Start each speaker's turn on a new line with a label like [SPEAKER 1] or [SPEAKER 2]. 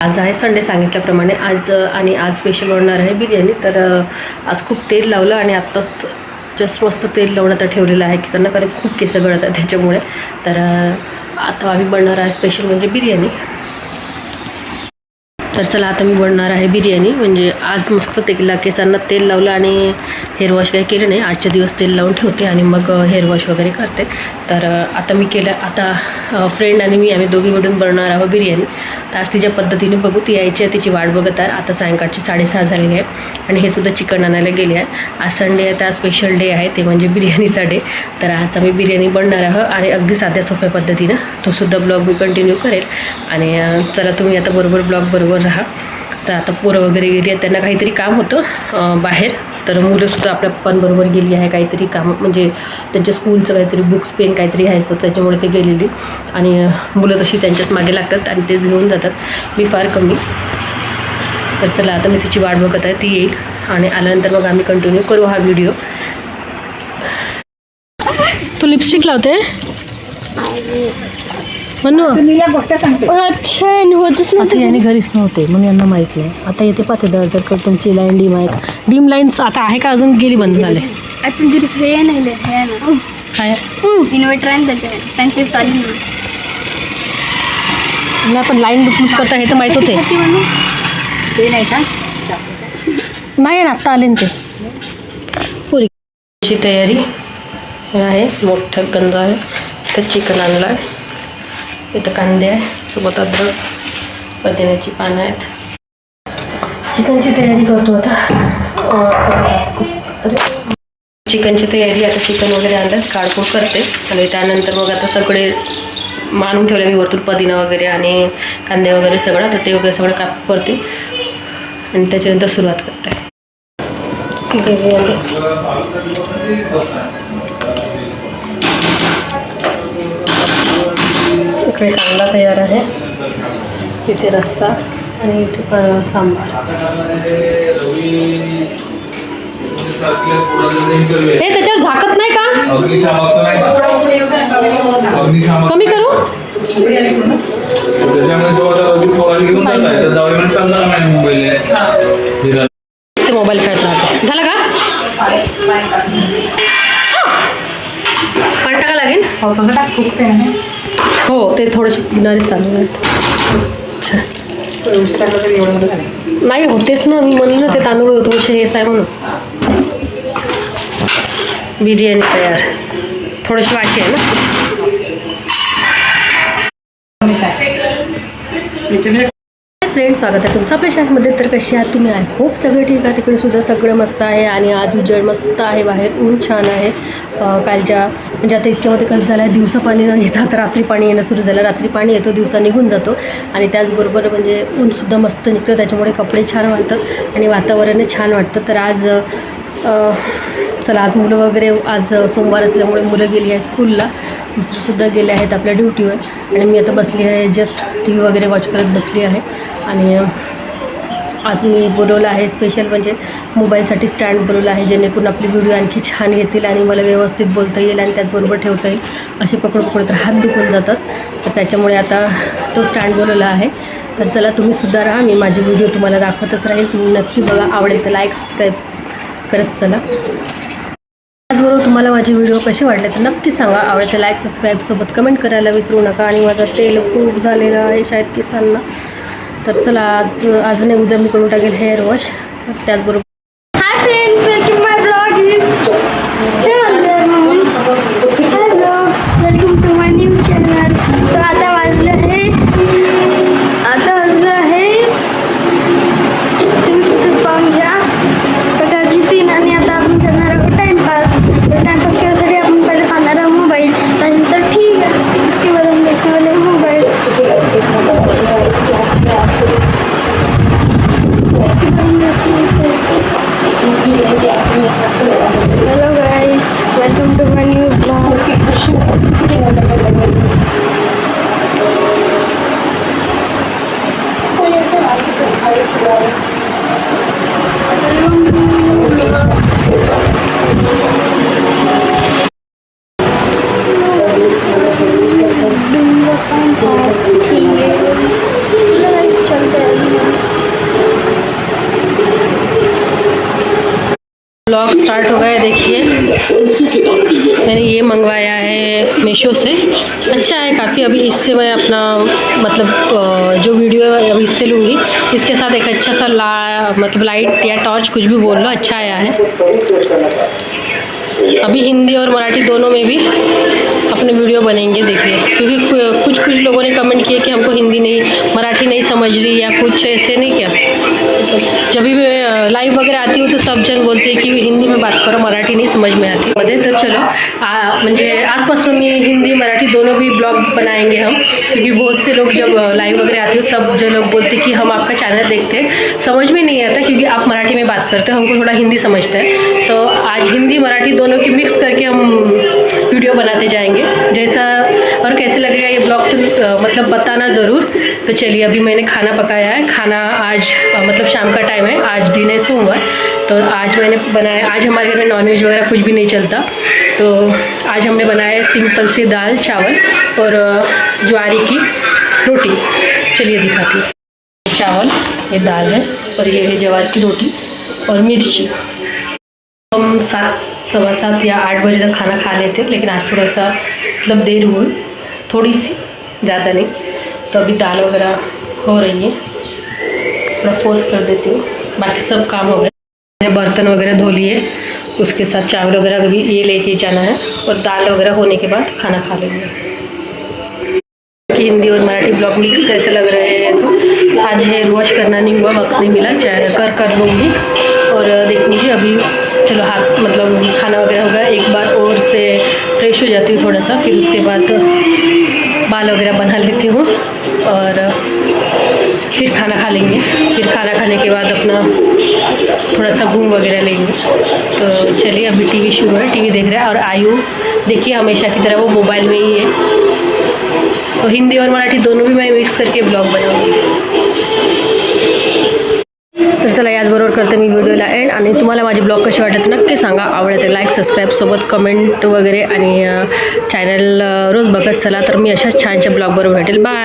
[SPEAKER 1] आज आहे संडे सांगितल्याप्रमाणे. आज आणि आज स्पेशल बनणार आहे बिर्याणी. तर आज खूप तेल लावलं आणि आत्ताच जस्ट मस्त तेल लावून आता ठेवलेलं आहे की त्यांना कारण खूप केस गळत आहे त्याच्यामुळे. तर आता आम्ही बनणार आहे स्पेशल म्हणजे बिर्याणी. तर चला आता मी बनणार आहे बिर्याणी. म्हणजे आज मस्त तेला केसांना तेल लावलं आणि हेअर वॉश काही केलं नाही. आजच्या दिवस तेल लावून ठेवते आणि मग हेअर वॉश वगैरे करते. तर आता मी केलं आता फ्रेंड आणि मी आम्ही दोघी मिळून बनवणार आहोत बिर्याणी. तर आज तिच्या पद्धतीने बघू ती यायची आहे तिची वाट बघत आहे. आता सायंकाळची साडेसहा झालेली आहे आणि हे सुद्धा चिकन आणायला गेले आहे. आज संडे आहे तर स्पेशल डे आहे ते म्हणजे बिर्याणीचा डे तर आज आम्ही बिर्याणी बनणार आहोत आणि अगदी साध्या सोप्या पद्धतीनं तो सुद्धा ब्लॉग मी कंटिन्यू करेल. आणि चला तुम्ही आता बरोबर ब्लॉग बरोबर राहा. तर आता पोरं वगैरे गेली आहेत त्यांना काहीतरी काम होतं बाहेर. तर मुलंसुद्धा आपल्या पप्पांबरोबर गेली आहे काहीतरी काम म्हणजे त्यांच्या स्कूलचं काहीतरी बुक्स पेन काहीतरी घ्यायचं त्याच्यामुळे ते गेलेली. आणि मुलं तशी त्यांच्यात मागे लागतात आणि तेच घेऊन जातात. मी फार कमी. तर चला आता मी तिची वाट बघत आहे ती येईल. आणि आल्यानंतर मग आम्ही कंटिन्यू करू हा व्हिडिओ तू लिपस्टिक लावते? म्हणू
[SPEAKER 2] तुला गोष्ट सांगते.
[SPEAKER 3] अच्छा होतच
[SPEAKER 1] आता याने घरीच नव्हते म्हणून यांना माहीत नाही. आता येते पाहते दर दर कर तुमची लाईन डीम आहे. का डीम लाईन्स आता आहे का अजून? गेली बंद झाले.
[SPEAKER 3] आता तरी हे नाही हे ना.
[SPEAKER 1] काय?
[SPEAKER 3] इन्व्हर्टर आहे ना त्यांची चालू नाही
[SPEAKER 1] नाही पण लाईन लुकलुक करता हे तर माहीत होते.
[SPEAKER 3] किती म्हणू
[SPEAKER 2] ते नाही का?
[SPEAKER 1] नाही ना आत्ता आले ना ते. पुरीची तयारी हे आहे. मोठं गंज आहे. तर चिकन आणलं आहे इथं कांदे आहे सोबत अद्रक पुदिन्याची पानं आहेत. चिकनची तयारी करतो आता. अरे चिकनची तयारी आता चिकन वगैरे आणलं काढपूड करते. आणि त्यानंतर मग आता सगळे मानून ठेवले मी वरतून पुदिना वगैरे आणि कांदे वगैरे सगळं. तर ते वगैरे सगळं काप करते. आणि त्याच्यानंतर सुरुवात करते. इकडे कंदा तैयार है इतने रस्सा सांबार. झाकत नहीं का? कमी करू?
[SPEAKER 4] मोबाइल मोबाईल
[SPEAKER 1] खेळत का? पलटा का
[SPEAKER 2] हो
[SPEAKER 1] ते थोडेसे पिणारीच तांदूळ आहेत. अच्छा. नाही होतेच ना मी म्हणलं ना ते तांदूळ थोडेसे हेच आहे म्हणून. बिर्याणी तयार. थोडेसे वाची आहे ना. फ्रेंड स्वागत आहे तुमचं आपल्या चॅनलमध्ये. तर कसे आहात तुम्ही? आय होप सगळं ठीक आहे. तिकडे सुद्धा सगळं मस्त आहे आणि आज उजेड मस्त आहे बाहेर. ऊन छान आहे. कालच्या म्हणजे आता इतक्यामध्ये कसं झालं आहे दिवसा पाणी न येतात रात्री पाणी येणं सुरू झालं. रात्री पाणी येतो दिवसा निघून जातो. आणि त्याचबरोबर म्हणजे ऊनसुद्धा मस्त निघतं. त्याच्यामुळे कपडे छान वाटतात आणि वातावरणही छान वाटतं. तर आज चला आज मुलं वगैरे आज सोमवार असल्यामुळे मुलं गेली आहे स्कूलला. मिस्टरसुद्धा गेले आहेत आपल्या ड्युटीवर. आणि मी आता बसली आहे जस्ट टी व्ही वगैरे वॉच करत बसली आहे. आणि आज मी बोलवलं आहे स्पेशल म्हणजे मोबाईलसाठी स्टँड बोलवलं आहे जेणेकरून आपली व्हिडिओ आणखी छान येतील आणि मला व्यवस्थित बोलता येईल आणि त्याचबरोबर ठेवता येईल असे पकड पकड तर हात दुखून जातात. तर त्याच्यामुळे आता तो स्टँड बोलवला आहे. तर चला तुम्ही सुद्धा राहा मी माझे व्हिडिओ तुम्हाला दाखवतच राहील. तुम्ही नक्की बघा आवडेल तर लाईक सबस्क्राईब करत चला. तुम्हाला माझे व्हिडिओ कसे वाटले तर नक्की सांगा. आवडते लाईक सबस्क्राईबसोबत कमेंट करायला विसरू नका. आणि माझं तेल खूप झालेलं आहे शाळेत केसांना. तर चला आज आज नाही उद्या मी करून टाकेल हेअर वॉश तर त्याचबरोबर
[SPEAKER 3] ब्लॉग
[SPEAKER 1] स्टार्ट हो गया देखिए। मैंने ये मंगवाया है मीशो से। अच्छा है काफ़ी, अभी इससे मैं अपना मतलब जो वीडियो है, अभी इससे लूँगी। इसके साथ एक अच्छा सा ला मतलब लाइट या टॉर्च कुछ भी बोल लो अच्छा आया है। अभी हिंदी और मराठी दोनों में भी अपने वीडियो बनेंगे, देखिए। क्योंकि कुछ कुछ लोगों ने कमेंट किया कि हमको हिंदी नहीं, मराठी नहीं समझ रही या कुछ ऐसे नहीं क्या? तो जब भी मैं लाइव वगैरह आती हूँ तो सब जन बोलते हैं कि हिंदी में बात करो, मराठी नहीं समझ में आती। मध्ये तर चलो म्हणजे आजपासून मी हिंदी, मराठी दोनों भी ब्लॉग बनाएँगे हम। क्योंकि बहुत से लोग जब लाइव वगैरह आते हो, सब जो लोग बोलते कि हम आपका चैनल देखते हैं, समझ में नहीं आता क्योंकि आप मराठी में बात करते हो, हमको थोड़ा हिंदी समझता है। तो आज हिंदी, मराठी दोनों की मिक्स करके हम वीडियो बनाते जाएँगे। जैसा, और कैसे लगेगा ये ब्लॉग तो मतलब बताना ज़रूर। तो चलिए, अभी मैंने खाना पकाया है। खाना आज मतलब शाम का टाइम है। आज दिन है सोमवार। तो आज मैंने बनाया, आज हमारे घर में नॉनवेज वगैरह कुछ भी नहीं चलता। तो आज हमने बनाया सिंपल सी दाल, चावल और ज्वारी की रोटी। चलिए दिखाती हूँ। चावल, ये दाल है और ये है जवार की रोटी और मिर्ची। हम सात सवा सात या आठ बजे तक खाना खा लेते हैं, लेकिन आज थोड़ा सा मतलब देर हुई, थोड़ी सी, ज़्यादा नहीं। तो अभी दाल वगैरह हो रही है, थोड़ा फोर्स कर देती हूँ। बाकी सब काम हो मैंने बर्तन वगैरह धो लिए, उसके साथ चावल वगैरह भी ये लेके जाना है, और दाल वगैरह होने के बाद खाना खा लेंगे। हिंदी और मराठी ब्लॉग मिक्स कैसे लग रहे हैं? तो आज हेयर वॉश करना नहीं हुआ, वक्त नहीं मिला चाहे कर कर लूँगी। और देखूँगी अभी, चलो हाथ मतलब खाना वगैरह हो गया एक बार और से फ्रेश हो जाती हूँ थोड़ा सा फिर उसके बाद बाल वगैरह बना लेती हूँ और फिर खाना खा लेंगे। फिर खाना खाने के बाद अपना थोड़ा सा घूम वगैरह लेंगे। तो चलिए, अभी टीवी शुरू है टीवी देख रहा है और आयु, देखिए हमेशा की तरह वो मोबाइल में ही है। तो हिंदी और मराठी दोनों भी मैं मिक्स करके ब्लॉग बनाऊँगी। करते मी व्हिडिओला एंड आणि तुम्हाला माझे ब्लॉग कसे वाटत नक्की सांगा. आवडते लाईक सबस्क्राईब सोबत कमेंट वगैरे. आणि चॅनल रोज बघत चला. तर मी अशाच छानशा ब्लॉगबरोबर भेटेल. बाय